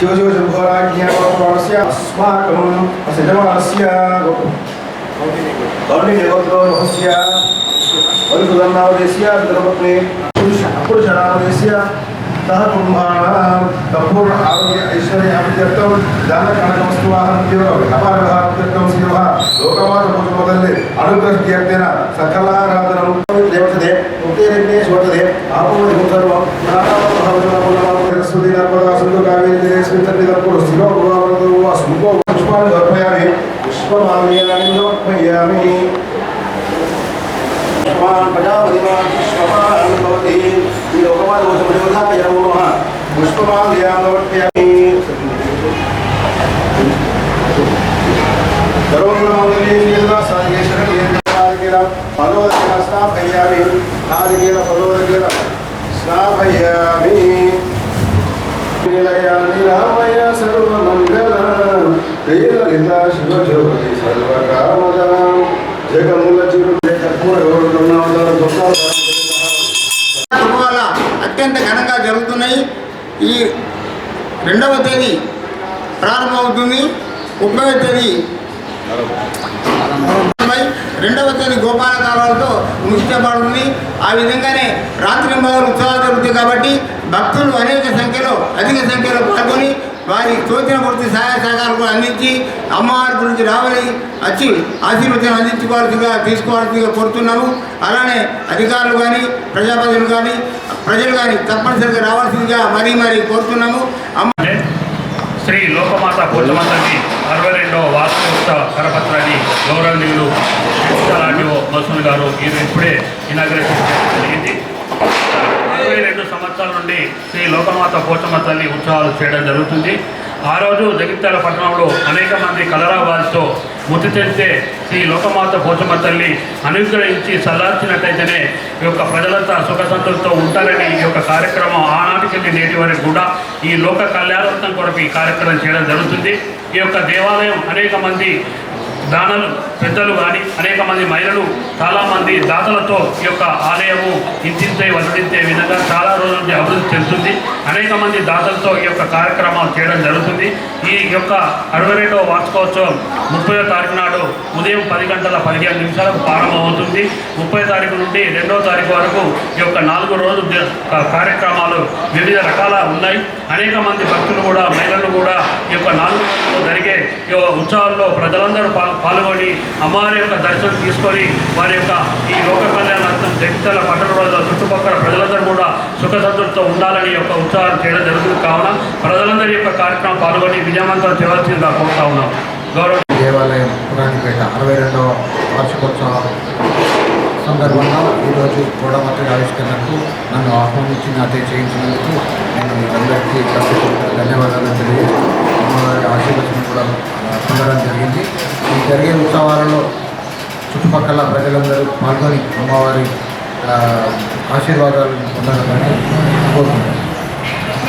शिवशिवशम्भोराज्ञास्य अस्माकं सिजमानस्य कौण्डिन्यगोत्रस्य वरिसुदन्नावदेशीय पितृपत्नी पुरुष पुरुषनामदेशीय सह कुम्भाणां सम्पूर्ण आरोग्य ऐश्वर्य अभित्यर्थं दानकणकवस्तुवाहन्त्येव ವ್ಯಾಪಾರಃ ಅತ್ಯರ್ಥಂ ಸೇವಃ ಲೋಕವಾದ ಪುಷ್ಪದಲ್ಲಿ ಅನುಗ್ರಹಿಯರ್ಥೇನ ಸಕಲಾರಾಧನಂ ದೇವತದೆ ಮುಕ್ತಿಯನ್ನೇ ಶೋಧದೆ ಆಪೋದಿ పుష్పమాల్యాన్ని సమర్పయామి పుష్పాన్ ప్రజాపతిమాన్ పుష్పమాన్ భవతి ఈ లోకమాత దోషమయోధాయ నమో నమః పుష్పమాల్యాన్ని సమర్పయామి సర్వమంగళమంగళే సాగేశ్వర పదోదకేన స్నాపయామి నాదికేన గౌరవ కుటుంబాల అత్యంత ఘనంగా జరుగుతున్నాయి. ఈ రెండవ తేదీ ప్రారంభమవుతుంది. ముప్పై తేదీ రెండవ తేదీ గోపాల కాలాలతో ముగియబడుతుంది ఆ విధంగానే రాత్రి మొదలు ఉత్సవాలు జరుగుతాయి కాబట్టి భక్తులు అనేక సంఖ్యలో అధిక సంఖ్యలో పాల్గొని వారికి తోచిన పూర్తి సహాయ సహకారాలు కూడా అందించి అమ్మవారి గురించి రావాలి వచ్చి ఆశీర్వచనం అందించుకోవాల్సిందిగా తీసుకోవాల్సిందిగా కోరుతున్నాము. అలానే అధికారులు కానీ ప్రజాప్రతినిధులు కానీ ప్రజలు కానీ తప్పనిసరిగా రావాల్సిందిగా మరీ మరీ కోరుతున్నాము. శ్రీ లోకమాత పోచమాతని అరవై రెండవ వార్షికోత్సవ కరపత్రాన్ని గౌరవనీయులు డిజిటల్ ఆర్డీఓ గారు ఈరోజు ఇప్పుడే ఇనాగ్రేషన్ చేయడం జరిగింది అరవై రెండు సంవత్సరాల నుండి శ్రీ లోకమాత పోచమ్మ తల్లి ఉత్సవాలు చేయడం జరుగుతుంది. ఆ రోజు జగిత్యాల పట్టణంలో అనేక మంది కలరా వారితో మృతి చెందితే శ్రీ లోకమాత పోచమ్మ తల్లి అనుగ్రహించి సల్లార్చినట్టయితేనే ఈ యొక్క ప్రజలంతా సుఖ సంతృప్తితో ఉంటారని ఈ యొక్క కార్యక్రమం ఆనాటికెళ్ళి నేటి వరకు కూడా ఈ లోక కళ్యాణార్థం కొరకు ఈ కార్యక్రమం చేయడం జరుగుతుంది. ఈ యొక్క దేవాలయం అనేక మంది దానలు పెద్దలు కానీ అనేక మంది మహిళలు చాలామంది దాతలతో ఈ యొక్క ఆలయము ఇంతింతై వదిలించే విధంగా చాలా రోజుల నుంచి అభివృద్ధి చెందుతుంది. అనేక మంది దాతలతో ఈ యొక్క కార్యక్రమాలు చేయడం జరుగుతుంది. ఈ యొక్క అరవై రెండవ వార్షికోత్సవం ముప్పై తారీఖు నాడు ఉదయం పది గంటల పదిహేను నిమిషాలకు ప్రారంభమవుతుంది. ముప్పై తారీఖు నుండి రెండవ తారీఖు వరకు ఈ యొక్క నాలుగు రోజులు కార్యక్రమాలు వివిధ రకాల ఉన్నాయి. అనేక మంది భక్తులు కూడా మహిళలు కూడా ఈ యొక్క నాలుగు జరిగే ఈ ఉత్సవాల్లో ప్రజలందరూ పాల్గొ పాల్గొని అమ్మవారి యొక్క దర్శనం తీసుకొని వారి యొక్క ఈ లోక కళ్యాణార్థం జగిత్యాల పట్టణ రోజుల చుట్టుపక్కల ప్రజలందరూ కూడా సుఖ సంతృప్తితో ఉండాలని యొక్క ఉత్సాహం చేయడం జరుగుతుంది. కావున ప్రజలందరి యొక్క కార్యక్రమం పాల్గొని విజయవంతం చేయవలసిందిగా కోరుతా ఉన్నాం. గౌరవ దేవాలయం పురాణిపేట అరవై రెండవ వార్షికోత్సవ సందర్భంగా ఈరోజు గోడమతి ఆవిష్కరణకు నన్ను ఆహ్వానించి నాతో చేయించినందుకు నేను అందరికీ ప్రత్యేకంగా చుట్టుపక్కల ప్రజలందరూ పాల్గొని అమ్మవారి ఆ, ఆశీర్వాదాలను పొందడం కోరుకుంటున్నాను